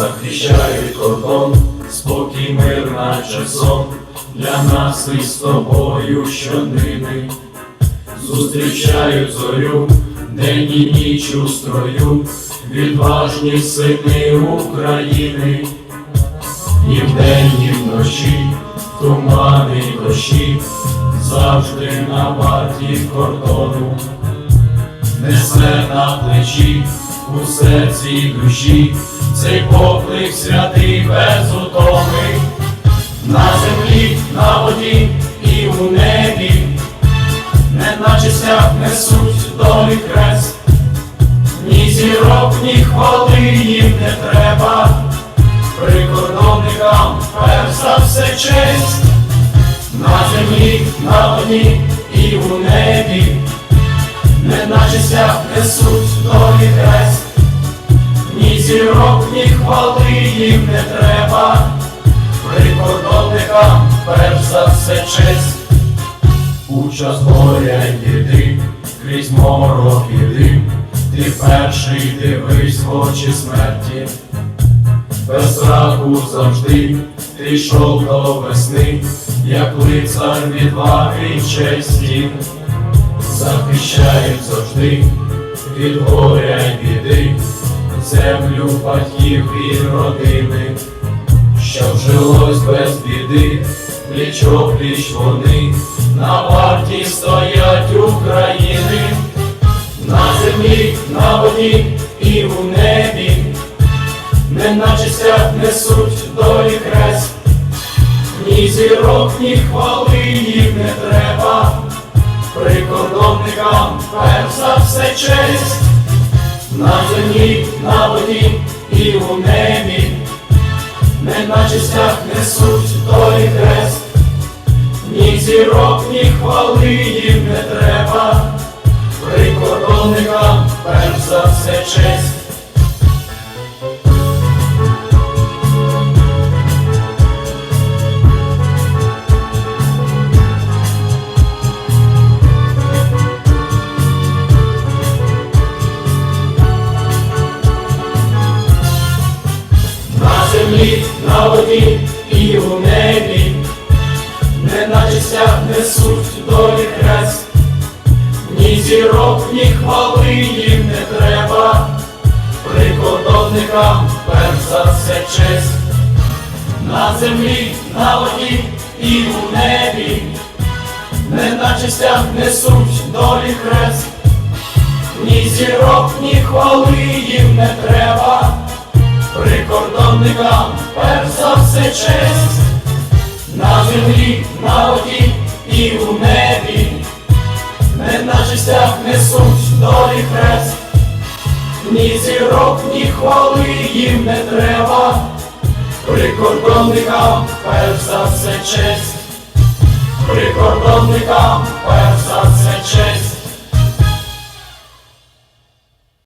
захищають кордон, спокій, мир, наче сон, для нас і з тобою щоднини, зустрічають зорю, день і ніч у строю, відважні сини України, і вдень, і вночі, тумани дощі, завжди на варті кордону. Несе на плечі, у серці душі, цей поклик святий без утоми, на землі, на воді і у небі, неначе стяг несуть долі хрест, ні зірок, ні хвали їм не треба, прикордонникам перш за все честь, на землі, на воді і у небі. Неначе стяг несуть долі хрест, ні зірок, ні хвали їм не треба, прикордонникам перш за все честь, у час горя й біди, крізь морок і дим, ти перший дивись в очі смерті, без страху завжди ти йшов до весни, як лицар відваги й честі. Захищають завжди від горя й біди, землю батьків і родини, що жилось без біди, пліч вони на варті стоять України, неначе несуть долі хрест, ні зірок, ні хвали їм не треба. Прикордонникам перш за все честь, на землі, на воді і у небі, неначе стяг несуть долі хрест, ні зірок, ні хвали їм не треба, прикордонникам перш за все честь. Воді і у небі, неначе несуть долі хрест, ні зірок, ні хвали їм не треба, прикордонникам перш за все честь, на землі, на воді і у небі, неначе стяг несуть долі хрест, ні зірок, ні хвали їм не треба. Прикордонникам все честь, на землі, на воді і у небі, неначе стяг несуть долі хрест, ні зірок, ні хвали їм не треба, прикордонникам перш за все честь, прикордонникам перш за все честь.